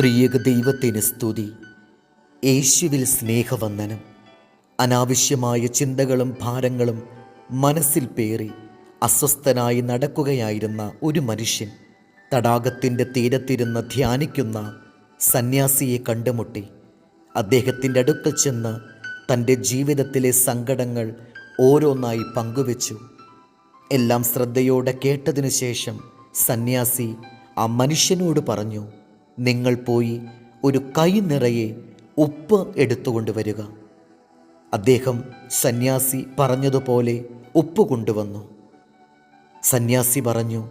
ത്രിയേക ദൈവത്തിന് സ്തുതി. യേശുവിൽ സ്നേഹവന്ദനം. അനാവശ്യമായ ചിന്തകളും ഭാരങ്ങളും മനസ്സിൽ പേറി അസ്വസ്ഥനായി നടക്കുകയായിരുന്ന ഒരു മനുഷ്യൻ തടാകത്തിന്റെ തീരത്തിരുന്ന് ധ്യാനിക്കുന്ന സന്യാസിയെ കണ്ടുമുട്ടി. അദ്ദേഹത്തിന്റെ അടുക്കൽ ചെന്ന് തന്റെ ജീവിതത്തിലെ സങ്കടങ്ങൾ ഓരോന്നായി പങ്കുവച്ചു. എല്ലാം ശ്രദ്ധയോടെ കേട്ടതിനു ശേഷം സന്യാസി ആ മനുഷ്യനോട് പറഞ്ഞു നിങ്ങൾ പോയി ഒരു കൈ നിറയെ ഉപ്പ് എടുത്തുകൊണ്ട് വരിക. അദ്ദേഹം സന്യാസി പറഞ്ഞതുപോലെ ഉപ്പ് കൊണ്ടുവന്നു. സന്യാസി പറഞ്ഞു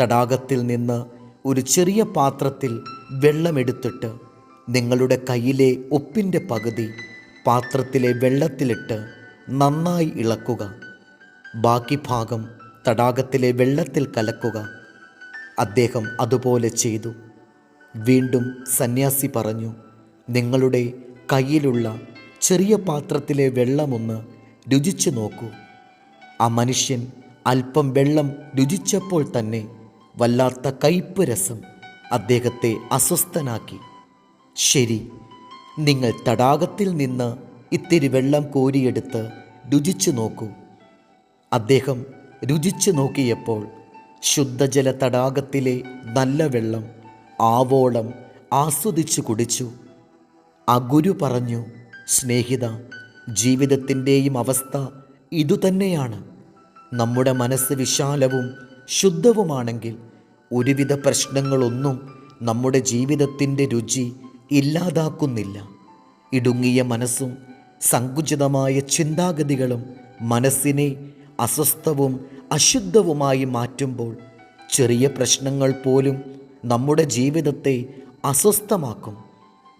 തടാകത്തിൽ നിന്ന് ഒരു ചെറിയ പാത്രത്തിൽ വെള്ളമെടുത്തിട്ട് നിങ്ങളുടെ കയ്യിലെ ഉപ്പിന്റെ പകുതി പാത്രത്തിലെ വെള്ളത്തിലിട്ട് നന്നായി ഇളക്കുക. ബാക്കി ഭാഗം തടാകത്തിലെ വെള്ളത്തിൽ കലക്കുക. അദ്ദേഹം അതുപോലെ ചെയ്തു. വീണ്ടും സന്യാസി പറഞ്ഞു നിങ്ങളുടെ കയ്യിലുള്ള ചെറിയ പാത്രത്തിലെ വെള്ളമൊന്ന് രുചിച്ചു നോക്കൂ. ആ മനുഷ്യൻ അല്പം വെള്ളം രുചിച്ചപ്പോൾ തന്നെ വല്ലാത്ത കയ്പ് രസം അദ്ദേഹത്തെ അസ്വസ്ഥനാക്കി. ശരി നിങ്ങൾ തടാകത്തിൽ നിന്ന് ഇത്തിരി വെള്ളം കോരിയെടുത്ത് രുചിച്ചു നോക്കൂ. അദ്ദേഹം രുചിച്ചു നോക്കിയപ്പോൾ ശുദ്ധജല തടാകത്തിലെ നല്ല വെള്ളം ആവോളം ആസ്വദിച്ചു കുടിച്ചു. ആ ഗുരു പറഞ്ഞു സ്നേഹിത ജീവിതത്തിന്റെയും അവസ്ഥ ഇതുതന്നെയാണ്. നമ്മുടെ മനസ്സ് വിശാലവും ശുദ്ധവുമാണെങ്കിൽ ഒരുവിധ പ്രശ്നങ്ങളൊന്നും നമ്മുടെ ജീവിതത്തിന്റെ രുചി ഇല്ലാതാക്കുന്നില്ല. ഇടുങ്ങിയ മനസ്സും സങ്കുചിതമായ ചിന്താഗതികളും മനസ്സിനെ അസ്വസ്ഥവും അശുദ്ധവുമായി മാറ്റുമ്പോൾ ചെറിയ പ്രശ്നങ്ങൾ പോലും നമ്മുടെ ജീവിതത്തെ അസ്വസ്ഥമാക്കും.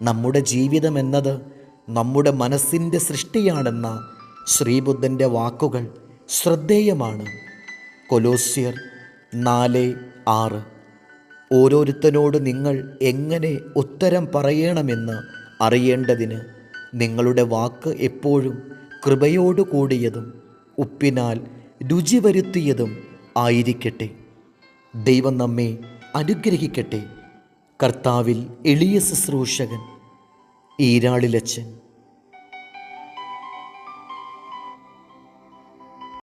നമ്മുടെ ജീവിതം എന്നത് നമ്മുടെ മനസ്സിന്റെ സൃഷ്ടിയാണെന്ന ശ്രീബുദ്ധന്റെ വാക്കുകൾ ശ്രദ്ധേയമാണ്. കൊലോസ്യർ നാല് ആറ്. ഓരോരുത്തനോട് നിങ്ങൾ എങ്ങനെ ഉത്തരം പറയണമെന്ന് അറിയേണ്ടതിന് നിങ്ങളുടെ വാക്ക് എപ്പോഴും കൃപയോടു കൂടിയതും ഉപ്പിനാൽ രുചി വരുത്തിയതും ആയിരിക്കട്ടെ. ദൈവം നമ്മെ അനുഗ്രഹിക്കട്ടെ. കർത്താവിൽ എളിയ ശുശ്രൂഷകൻ ഈരാളിലച്ചൻ